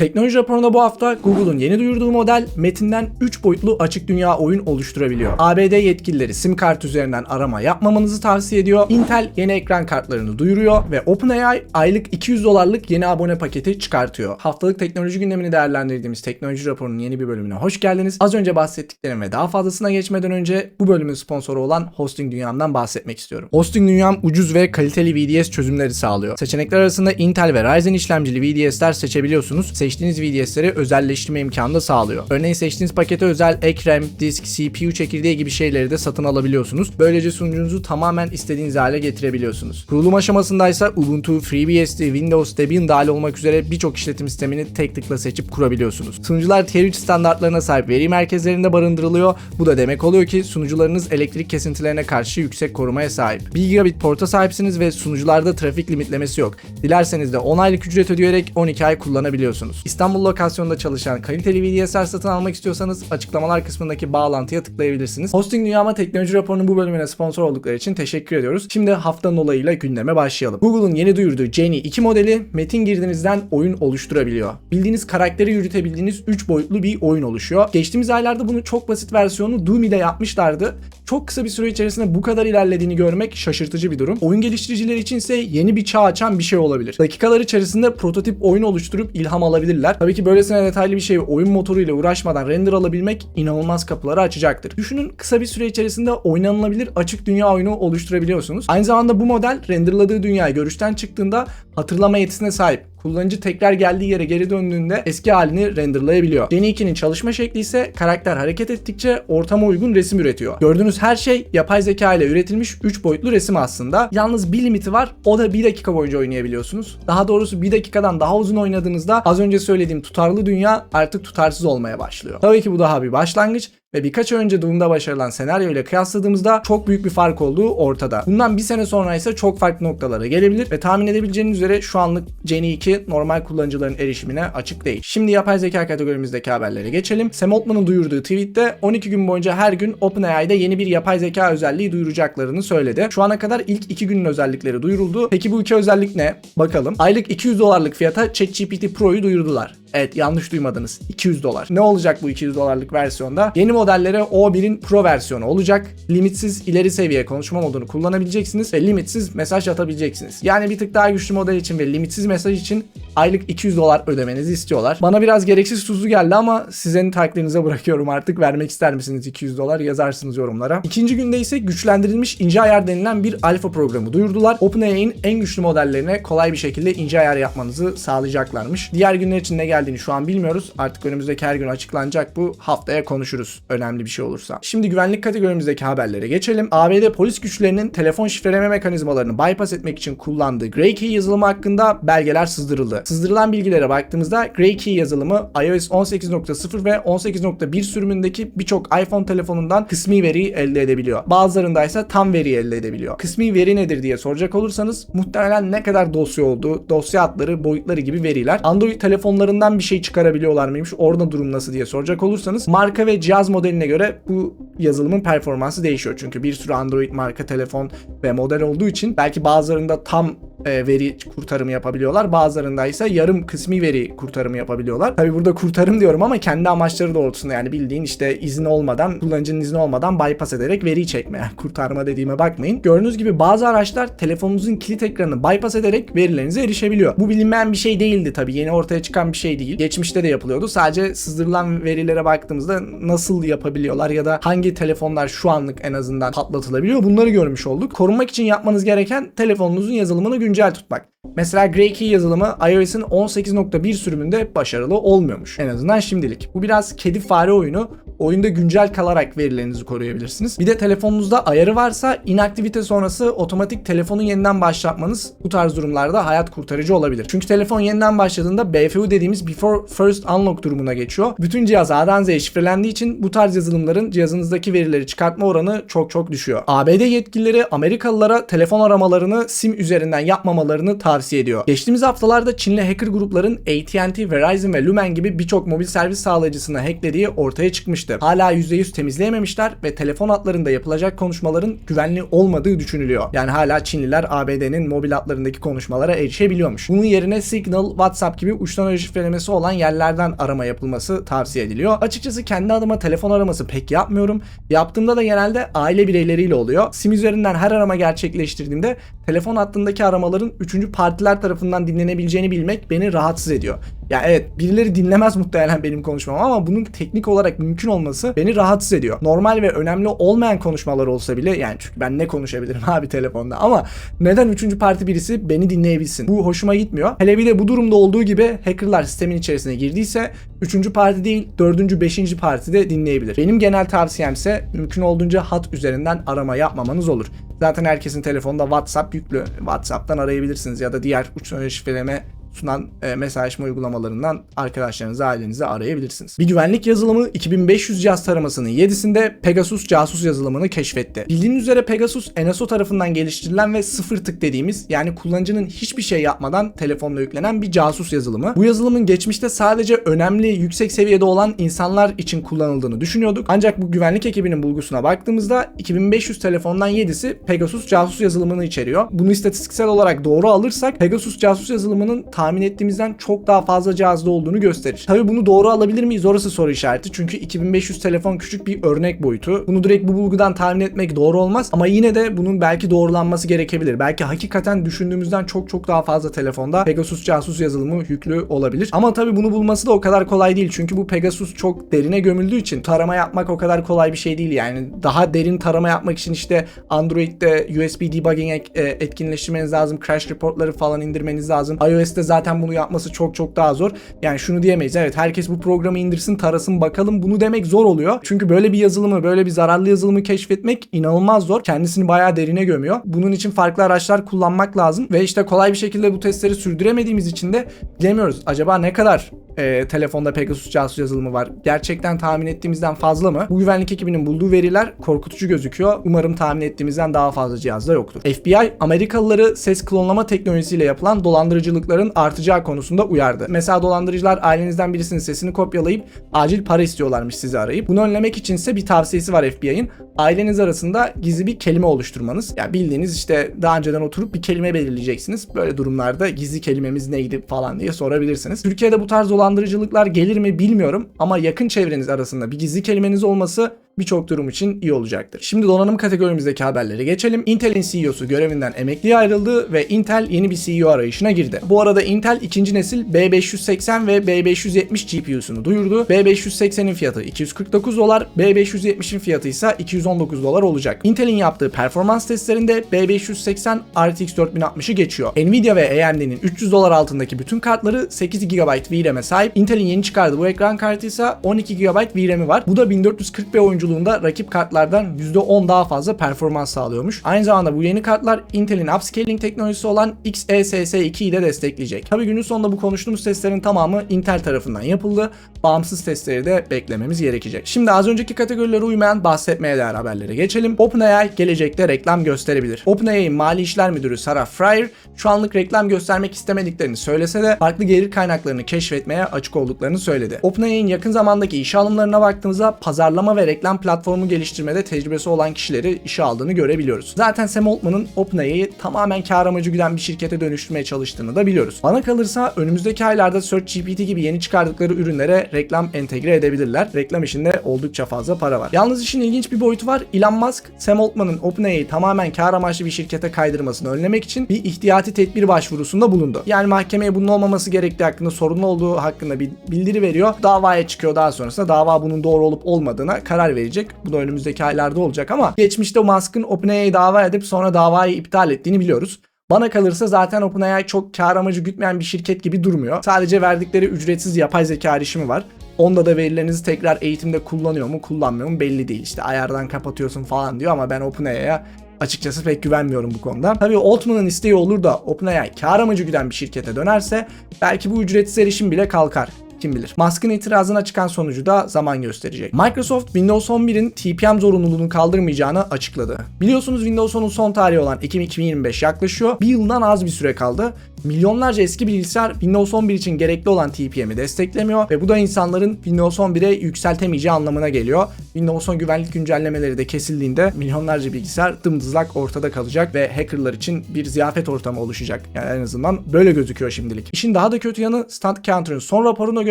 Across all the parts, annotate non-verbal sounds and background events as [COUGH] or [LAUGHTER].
Teknoloji raporunda bu hafta Google'un yeni duyurduğu model metinden 3 boyutlu açık dünya oyun oluşturabiliyor. ABD yetkilileri sim kart üzerinden arama yapmamanızı tavsiye ediyor. Intel yeni ekran kartlarını duyuruyor ve OpenAI aylık 200 dolarlık yeni abone paketi çıkartıyor. Haftalık teknoloji gündemini değerlendirdiğimiz teknoloji raporunun yeni bir bölümüne hoş geldiniz. Az önce bahsettiklerim ve daha fazlasına geçmeden önce bu bölümün sponsoru olan Hosting Dünyam'dan bahsetmek istiyorum. Hosting Dünyam ucuz ve kaliteli VDS çözümleri sağlıyor. Seçenekler arasında Intel ve Ryzen işlemcili VDS'ler seçebiliyorsunuz. Seçtiğiniz VDS'leri özelleştirme imkanı da sağlıyor. Örneğin seçtiğiniz pakete özel ek RAM, disk, CPU çekirdeği gibi şeyleri de satın alabiliyorsunuz. Böylece sunucunuzu tamamen istediğiniz hale getirebiliyorsunuz. Kurulum aşamasındaysa Ubuntu, FreeBSD, Windows, Debian dahil olmak üzere birçok işletim sistemini tek tıkla seçip kurabiliyorsunuz. Sunucular Tier 3 standartlarına sahip veri merkezlerinde barındırılıyor. Bu da demek oluyor ki sunucularınız elektrik kesintilerine karşı yüksek korumaya sahip. 1 gigabit porta sahipsiniz ve sunucularda trafik limitlemesi yok. Dilerseniz de 10 aylık ücret ödeyerek 12 ay kullanabiliyorsunuz. İstanbul lokasyonunda çalışan kaliteli VDS'ler satın almak istiyorsanız açıklamalar kısmındaki bağlantıya tıklayabilirsiniz. Hosting Dünyama Teknoloji Raporu'nun bu bölümüne sponsor oldukları için teşekkür ediyoruz. Şimdi haftanın olayıyla gündeme başlayalım. Google'un yeni duyurduğu Genie 2 modeli metin girdinizden oyun oluşturabiliyor. Bildiğiniz karakteri yürütebildiğiniz 3 boyutlu bir oyun oluşuyor. Geçtiğimiz aylarda bunu çok basit versiyonu Doomy'de yapmışlardı. Çok kısa bir süre içerisinde bu kadar ilerlediğini görmek şaşırtıcı bir durum. Oyun geliştiricileri için ise yeni bir çağ açan bir şey olabilir. Dakikalar içerisinde prototip oyun oluşturup ilham alabilirler. Tabii ki böylesine detaylı bir şey oyun motoruyla uğraşmadan render alabilmek inanılmaz kapıları açacaktır. Düşünün kısa bir süre içerisinde oynanılabilir açık dünya oyunu oluşturabiliyorsunuz. Aynı zamanda bu model renderladığı dünyayı görüşten çıktığında hatırlama yetisine sahip. Kullanıcı tekrar geldiği yere geri döndüğünde eski halini renderlayabiliyor. Genie 2'nin çalışma şekli ise karakter hareket ettikçe ortama uygun resim üretiyor. Gördüğünüz her şey yapay zeka ile üretilmiş 3 boyutlu resim aslında. Yalnız bir limiti var. O da 1 dakika boyunca oynayabiliyorsunuz. Daha doğrusu 1 dakikadan daha uzun oynadığınızda az önce söylediğim tutarlı dünya artık tutarsız olmaya başlıyor. Tabii ki bu daha bir başlangıç ve birkaç önce Doom'da başarılan senaryo ile kıyasladığımızda çok büyük bir fark olduğu ortada. Bundan bir sene sonra ise çok farklı noktalara gelebilir ve tahmin edebileceğiniz üzere şu anlık Genie 2 normal kullanıcıların erişimine açık değil. Şimdi yapay zeka kategorimizdeki haberlere geçelim. Sam Altman'ın duyurduğu tweette 12 gün boyunca her gün OpenAI'de yeni bir yapay zeka özelliği duyuracaklarını söyledi. Şu ana kadar ilk 2 günün özellikleri duyuruldu. Peki bu iki özellik ne? Bakalım. Aylık 200 dolarlık fiyata ChatGPT Pro'yu duyurdular. Evet yanlış duymadınız. 200 dolar. Ne olacak bu 200 dolarlık versiyonda? Yeni modellere O1'in Pro versiyonu olacak. Limitsiz ileri seviye konuşma modunu kullanabileceksiniz ve limitsiz mesaj atabileceksiniz. Yani bir tık daha güçlü model için ve limitsiz mesaj için aylık 200 dolar ödemenizi istiyorlar. Bana biraz gereksiz tuzlu geldi ama sizin takdirinize bırakıyorum artık. Vermek ister misiniz 200 dolar yazarsınız yorumlara. İkinci günde ise güçlendirilmiş ince ayar denilen bir alfa programı duyurdular. OpenAI'nin en güçlü modellerine kolay bir şekilde ince ayar yapmanızı sağlayacaklarmış. Diğer günler için ne geldiğini şu an bilmiyoruz. Artık önümüzdeki her gün açıklanacak bu. Haftaya konuşuruz önemli bir şey olursa. Şimdi güvenlik kategorimizdeki haberlere geçelim. ABD polis güçlerinin telefon şifreleme mekanizmalarını bypass etmek için kullandığı Grey Key yazılımı hakkında belgeler sızdırıldı. Sızdırılan bilgilere baktığımızda Grey Key yazılımı iOS 18.0 ve 18.1 sürümündeki birçok iPhone telefonundan kısmi veriyi elde edebiliyor. Bazılarında ise tam veriyi elde edebiliyor. Kısmi veri nedir diye soracak olursanız muhtemelen ne kadar dosya olduğu, dosya adları, boyutları gibi veriler. Android telefonlarından bir şey çıkarabiliyorlar mıymış? Orada durum nasıl diye soracak olursanız marka ve cihaz modeline göre bu yazılımın performansı değişiyor. Çünkü bir sürü Android marka telefon ve model olduğu için belki bazılarında tam e, veri kurtarımı yapabiliyorlar. Bazılarında ise yarım kısmi veri kurtarımı yapabiliyorlar. Tabi burada kurtarım diyorum ama kendi amaçları doğrultusunda yani bildiğin işte izin olmadan, kullanıcının izni olmadan bypass ederek veriyi çekmeye. [LAUGHS] Kurtarma dediğime bakmayın. Gördüğünüz gibi bazı araçlar telefonunuzun kilit ekranını bypass ederek verilerinize erişebiliyor. Bu bilinmeyen bir şey değildi tabi. Yeni ortaya çıkan bir şey değil. Geçmişte de yapılıyordu. Sadece sızdırılan verilere baktığımızda nasıl yapabiliyorlar ya da hangi telefonlar şu anlık en azından patlatılabiliyor bunları görmüş olduk. Korunmak için yapmanız gereken telefonunuzun yazılımını güncel tutmak. Mesela Grey Key yazılımı iOS'ın 18.1 sürümünde başarılı olmuyormuş. En azından şimdilik. Bu biraz kedi fare oyunu. Oyunda güncel kalarak verilerinizi koruyabilirsiniz. Bir de telefonunuzda ayarı varsa inaktivite sonrası otomatik telefonu yeniden başlatmanız bu tarz durumlarda hayat kurtarıcı olabilir. Çünkü telefon yeniden başladığında BFU dediğimiz Before First Unlock durumuna geçiyor. Bütün cihaz A'dan Z'ye şifrelendiği için bu tarz yazılımların cihazınızdaki verileri çıkartma oranı çok çok düşüyor. ABD yetkilileri Amerikalılara telefon aramalarını SIM üzerinden yapmamalarını tavsiye ediyor. Geçtiğimiz haftalarda Çinli hacker grupların AT&T, Verizon ve Lumen gibi birçok mobil servis sağlayıcısını hacklediği ortaya çıkmıştı. Yapılmıştı. Hala %100 temizleyememişler ve telefon hatlarında yapılacak konuşmaların güvenli olmadığı düşünülüyor. Yani hala Çinliler ABD'nin mobil hatlarındaki konuşmalara erişebiliyormuş. Bunun yerine Signal, WhatsApp gibi uçtan şifrelemesi olan yerlerden arama yapılması tavsiye ediliyor. Açıkçası kendi adıma telefon araması pek yapmıyorum. Yaptığımda da genelde aile bireyleriyle oluyor. Sim üzerinden her arama gerçekleştirdiğimde telefon hattındaki aramaların üçüncü partiler tarafından dinlenebileceğini bilmek beni rahatsız ediyor. Ya evet birileri dinlemez muhtemelen benim konuşmamı ama bunun teknik olarak mümkün olması beni rahatsız ediyor. Normal ve önemli olmayan konuşmalar olsa bile yani çünkü ben ne konuşabilirim [LAUGHS] abi telefonda ama neden üçüncü parti birisi beni dinleyebilsin? Bu hoşuma gitmiyor. Hele bir de bu durumda olduğu gibi hackerlar sistemin içerisine girdiyse üçüncü parti değil dördüncü beşinci parti de dinleyebilir. Benim genel tavsiyemse mümkün olduğunca hat üzerinden arama yapmamanız olur. Zaten herkesin telefonda WhatsApp yüklü. WhatsApp'tan arayabilirsiniz ya da diğer uç şifreleme sunan e, mesajlaşma uygulamalarından arkadaşlarınızı, ailenizi arayabilirsiniz. Bir güvenlik yazılımı 2500 cihaz taramasının 7'sinde Pegasus casus yazılımını keşfetti. Bildiğiniz üzere Pegasus NSO tarafından geliştirilen ve sıfır tık dediğimiz yani kullanıcının hiçbir şey yapmadan telefonla yüklenen bir casus yazılımı. Bu yazılımın geçmişte sadece önemli, yüksek seviyede olan insanlar için kullanıldığını düşünüyorduk. Ancak bu güvenlik ekibinin bulgusuna baktığımızda 2500 telefondan 7'si Pegasus casus yazılımını içeriyor. Bunu istatistiksel olarak doğru alırsak Pegasus casus yazılımının tahmin ettiğimizden çok daha fazla cihazda olduğunu gösterir. Tabi bunu doğru alabilir miyiz orası soru işareti. Çünkü 2500 telefon küçük bir örnek boyutu. Bunu direkt bu bulgudan tahmin etmek doğru olmaz ama yine de bunun belki doğrulanması gerekebilir. Belki hakikaten düşündüğümüzden çok çok daha fazla telefonda Pegasus casus yazılımı yüklü olabilir. Ama tabi bunu bulması da o kadar kolay değil. Çünkü bu Pegasus çok derine gömüldüğü için tarama yapmak o kadar kolay bir şey değil. Yani daha derin tarama yapmak için işte Android'de USB debugging e, etkinleştirmeniz lazım. Crash reportları falan indirmeniz lazım. iOS'te zaten bunu yapması çok çok daha zor. Yani şunu diyemeyiz. Evet herkes bu programı indirsin, tarasın bakalım. Bunu demek zor oluyor. Çünkü böyle bir yazılımı, böyle bir zararlı yazılımı keşfetmek inanılmaz zor. Kendisini bayağı derine gömüyor. Bunun için farklı araçlar kullanmak lazım ve işte kolay bir şekilde bu testleri sürdüremediğimiz için de bilemiyoruz. Acaba ne kadar e, telefonda Pegasus casus yazılımı var. Gerçekten tahmin ettiğimizden fazla mı? Bu güvenlik ekibinin bulduğu veriler korkutucu gözüküyor. Umarım tahmin ettiğimizden daha fazla cihazda yoktur. FBI Amerikalıları ses klonlama teknolojisiyle yapılan dolandırıcılıkların artacağı konusunda uyardı. Mesela dolandırıcılar ailenizden birisinin sesini kopyalayıp acil para istiyorlarmış sizi arayıp. Bunu önlemek için ise bir tavsiyesi var FBI'nin. Aileniz arasında gizli bir kelime oluşturmanız. Yani bildiğiniz işte daha önceden oturup bir kelime belirleyeceksiniz. Böyle durumlarda gizli kelimemiz neydi falan diye sorabilirsiniz. Türkiye'de bu tarz dolandırıcılıklar gelir mi bilmiyorum ama yakın çevreniz arasında bir gizli kelimeniz olması birçok durum için iyi olacaktır. Şimdi donanım kategorimizdeki haberlere geçelim. Intel'in CEO'su görevinden emekliye ayrıldı ve Intel yeni bir CEO arayışına girdi. Bu arada Intel ikinci nesil B580 ve B570 GPU'sunu duyurdu. B580'in fiyatı 249 dolar, B570'in fiyatı ise 219 dolar olacak. Intel'in yaptığı performans testlerinde B580 RTX 4060'ı geçiyor. Nvidia ve AMD'nin 300 dolar altındaki bütün kartları 8 GB VRAM'e sahip. Intel'in yeni çıkardığı bu ekran kartı ise 12 GB VRAM'i var. Bu da 1440p oyunculuğunda rakip kartlardan %10 daha fazla performans sağlıyormuş. Aynı zamanda bu yeni kartlar Intel'in upscaling teknolojisi olan XeSS2'yi de destekleyecek. Tabi günün sonunda bu konuştuğumuz testlerin tamamı Intel tarafından yapıldı. Bağımsız testleri de beklememiz gerekecek. Şimdi az önceki kategorilere uymayan bahsetmeye değer haberlere geçelim. OpenAI gelecekte reklam gösterebilir. OpenAI'nin mali işler müdürü Sarah Fryer şu anlık reklam göstermek istemediklerini söylese de farklı gelir kaynaklarını keşfetmeye açık olduklarını söyledi. OpenAI'nin yakın zamandaki iş alımlarına baktığımızda pazarlama ve reklam platformu geliştirmede tecrübesi olan kişileri işe aldığını görebiliyoruz. Zaten Sam Altman'ın OpenAI'yi tamamen kar amacı güden bir şirkete dönüştürmeye çalıştığını da biliyoruz. Bana kalırsa önümüzdeki aylarda SearchGPT gibi yeni çıkardıkları ürünlere reklam entegre edebilirler. Reklam işinde oldukça fazla para var. Yalnız işin ilginç bir boyutu var. Elon Musk, Sam Altman'ın OpenAI'yi tamamen kar amaçlı bir şirkete kaydırmasını önlemek için bir ihtiyati tedbir başvurusunda bulundu. Yani mahkemeye bunun olmaması gerektiği hakkında sorunlu olduğu hakkında bir bildiri veriyor. Davaya çıkıyor daha sonrasında dava bunun doğru olup olmadığına karar verecek. Bu da önümüzdeki aylarda olacak ama geçmişte Musk'ın OpenAI'yi dava edip sonra davayı iptal ettiğini biliyoruz. Bana kalırsa zaten OpenAI çok kar amacı gütmeyen bir şirket gibi durmuyor. Sadece verdikleri ücretsiz yapay zeka erişimi var. Onda da verilerinizi tekrar eğitimde kullanıyor mu kullanmıyor mu belli değil. İşte ayardan kapatıyorsun falan diyor ama ben OpenAI'ya açıkçası pek güvenmiyorum bu konuda. Tabii Altman'ın isteği olur da OpenAI kar amacı güden bir şirkete dönerse belki bu ücretsiz erişim bile kalkar. Kim bilir. Musk'ın itirazına çıkan sonucu da zaman gösterecek. Microsoft Windows 11'in TPM zorunluluğunu kaldırmayacağını açıkladı. Biliyorsunuz Windows 10'un son tarihi olan Ekim 2025 yaklaşıyor. Bir yıldan az bir süre kaldı. Milyonlarca eski bilgisayar Windows 11 için gerekli olan TPM'i desteklemiyor ve bu da insanların Windows 11'e yükseltemeyeceği anlamına geliyor. Windows 10 güvenlik güncellemeleri de kesildiğinde milyonlarca bilgisayar dımdızlak ortada kalacak ve hackerlar için bir ziyafet ortamı oluşacak. Yani en azından böyle gözüküyor şimdilik. İşin daha da kötü yanı Stand Counter'ın son raporuna göre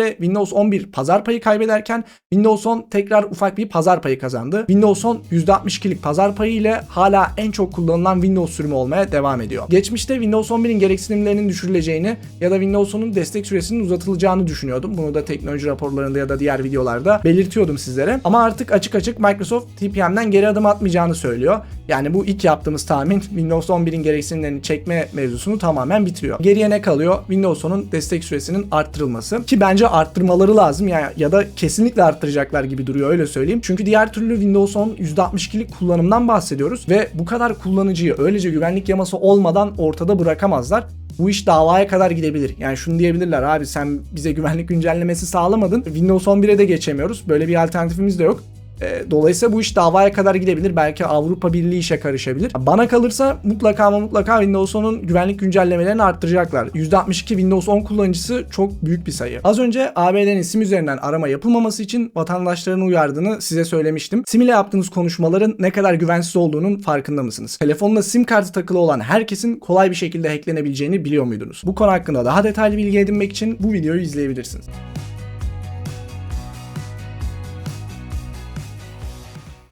Windows 11 pazar payı kaybederken Windows 10 tekrar ufak bir pazar payı kazandı. Windows 10 %62'lik pazar payı ile hala en çok kullanılan Windows sürümü olmaya devam ediyor. Geçmişte Windows 11'in gereksinimlerinin düşürüleceğini ya da Windows 10'un destek süresinin uzatılacağını düşünüyordum. Bunu da teknoloji raporlarında ya da diğer videolarda belirtiyordum sizlere. Ama artık açık açık Microsoft TPM'den geri adım atmayacağını söylüyor. Yani bu ilk yaptığımız tahmin Windows 11'in gereksinimlerini çekme mevzusunu tamamen bitiriyor. Geriye ne kalıyor? Windows 10'un destek süresinin arttırılması. Ki bence arttırmaları lazım ya, ya da kesinlikle arttıracaklar gibi duruyor öyle söyleyeyim. Çünkü diğer türlü Windows 10 %62'lik kullanımdan bahsediyoruz ve bu kadar kullanıcıyı öylece güvenlik yaması olmadan ortada bırakamazlar bu iş davaya kadar gidebilir. Yani şunu diyebilirler abi sen bize güvenlik güncellemesi sağlamadın. Windows 11'e de geçemiyoruz. Böyle bir alternatifimiz de yok. E, Dolayısıyla bu iş davaya kadar gidebilir. Belki Avrupa Birliği işe karışabilir. Bana kalırsa mutlaka ama mutlaka Windows 10'un güvenlik güncellemelerini arttıracaklar. %62 Windows 10 kullanıcısı çok büyük bir sayı. Az önce ABD'nin sim üzerinden arama yapılmaması için vatandaşlarını uyardığını size söylemiştim. Sim ile yaptığınız konuşmaların ne kadar güvensiz olduğunun farkında mısınız? Telefonuna sim kartı takılı olan herkesin kolay bir şekilde hacklenebileceğini biliyor muydunuz? Bu konu hakkında daha detaylı bilgi edinmek için bu videoyu izleyebilirsiniz.